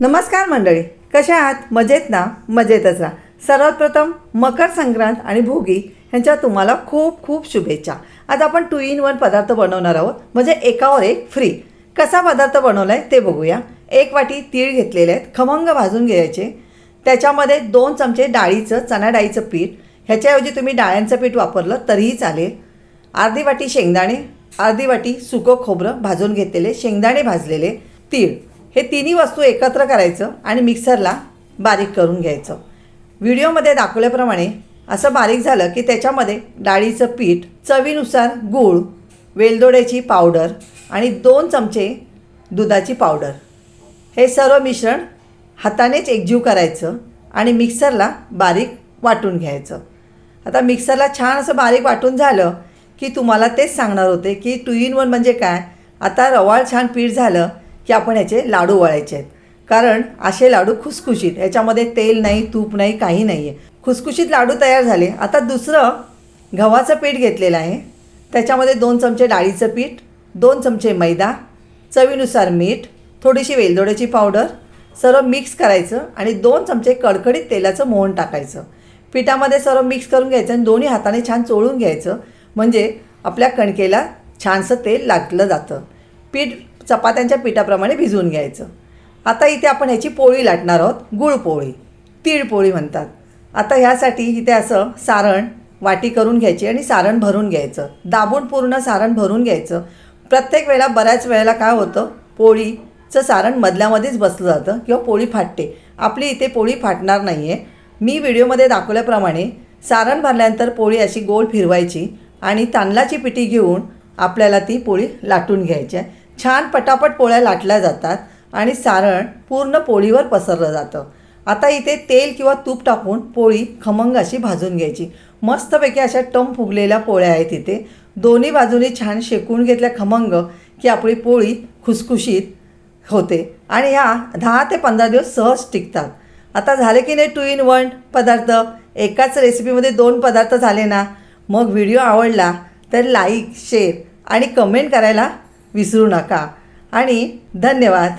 नमस्कार मंडळी कशा आहात? मजेत ना? मजेतच राहा सर्वात प्रथम मकर संक्रांत आणि भोगी ह्यांच्या तुम्हाला खूप खूप शुभेच्छा. आज आपण टू इन वन पदार्थ बनवणार आहोत. म्हणजे एकावर एक फ्री कसा पदार्थ बनवला आहे ते बघूया. एक वाटी तीळ घेतलेले आहेत. खमंग भाजून घ्यायचे. त्याच्यामध्ये दोन चमचे डाळीचं चणा डाळीचं पीठ. ह्याच्याऐवजी तुम्ही डाळ्यांचं पीठ वापरलं तरीही चालेल. अर्धी वाटी शेंगदाणे अर्धी वाटी सुकं खोबरं भाजून घेतलेले शेंगदाणे भाजलेले तीळ. हे तिन्ही वस्तू एकत्र करायचं आणि मिक्सरला बारीक करून घ्यायचं. व्हिडिओमध्ये दाखवल्याप्रमाणे असं बारीक झालं की त्याच्यामध्ये डाळीचं पीठ चवीनुसार गूळ वेलदोड्याची पावडर आणि दोन चमचे दुधाची पावडर. हे सर्व मिश्रण हातानेच एकजीव करायचं आणि मिक्सरला बारीक वाटून घ्यायचं. आता मिक्सरला छान असं बारीक वाटून झालं की तुम्हाला तेच सांगणार होते की टू इन वन म्हणजे काय? आता रवाळ छान पीठ झालं की आपण याचे लाडू वळायचे आहेत. कारण असे लाडू खुसखुशीत याच्यामध्ये तेल नाही तूप नाही काही नाही आहे खुसखुशीत लाडू तयार झाले. आता दुसरं गव्हाचं पीठ घेतलेलं आहे. त्याच्यामध्ये दोन चमचे डाळीचं पीठ दोन चमचे मैदा चवीनुसार मीठ थोडीशी वेलदोड्याची पावडर सर्व मिक्स करायचं आणि दोन चमचे कडकडीत तेलाचं मोहन टाकायचं. पिठामध्ये सर्व मिक्स करून घ्यायचं आणि दोन्ही हाताने छान चोळून घ्यायचं. म्हणजे आपल्या कणकेला छानसं तेल लागलं जातं. पीठ चपात्यांच्या पिठाप्रमाणे भिजवून घ्यायचं. आता इथे आपण ह्याची पोळी लाटणार आहोत. गुळ पोळी. तीळ पोळी म्हणतात. आता ह्यासाठी इथे असं सारण वाटी करून घ्यायची आणि सारण भरून घ्यायचं. दाबून पूर्ण सारण भरून घ्यायचं. प्रत्येक वेळेला बऱ्याच वेळेला काय होतं? पोळीचं सारण मधल्यामध्येच बसलं जातं किंवा पोळी फाटते. आपली इथे पोळी फाटणार नाही आहे मी व्हिडिओमध्ये दाखवल्याप्रमाणे सारण भरल्यानंतर पोळी अशी गोल फिरवायची आणि तांदळाची पिठी घेऊन आपल्याला ती पोळी लाटून घ्यायची आहे. छान पटापट पोळ्या लाटल्या जातात आणि सारण पूर्ण पोळीवर पसरलं जातं. आता इथे तेल किंवा तूप टाकून पोळी खमंग अशी भाजून घ्यायची. मस्तपैकी अशा टम फुगलेल्या पोळ्या आहेत इथे. दोन्ही बाजूनी छान शेकून घेतल्या खमंग की आपली पोळी खुसखुशीत होते आणि ह्या दहा ते पंधरा दिवस सहज टिकतात. आता झाले की नाही टू इन वन पदार्थ? एकाच रेसिपीमध्ये दोन पदार्थ झाले ना? मग व्हिडिओ आवडला तर लाईक शेअर आणि कमेंट करायला विसरू नका. आणि धन्यवाद.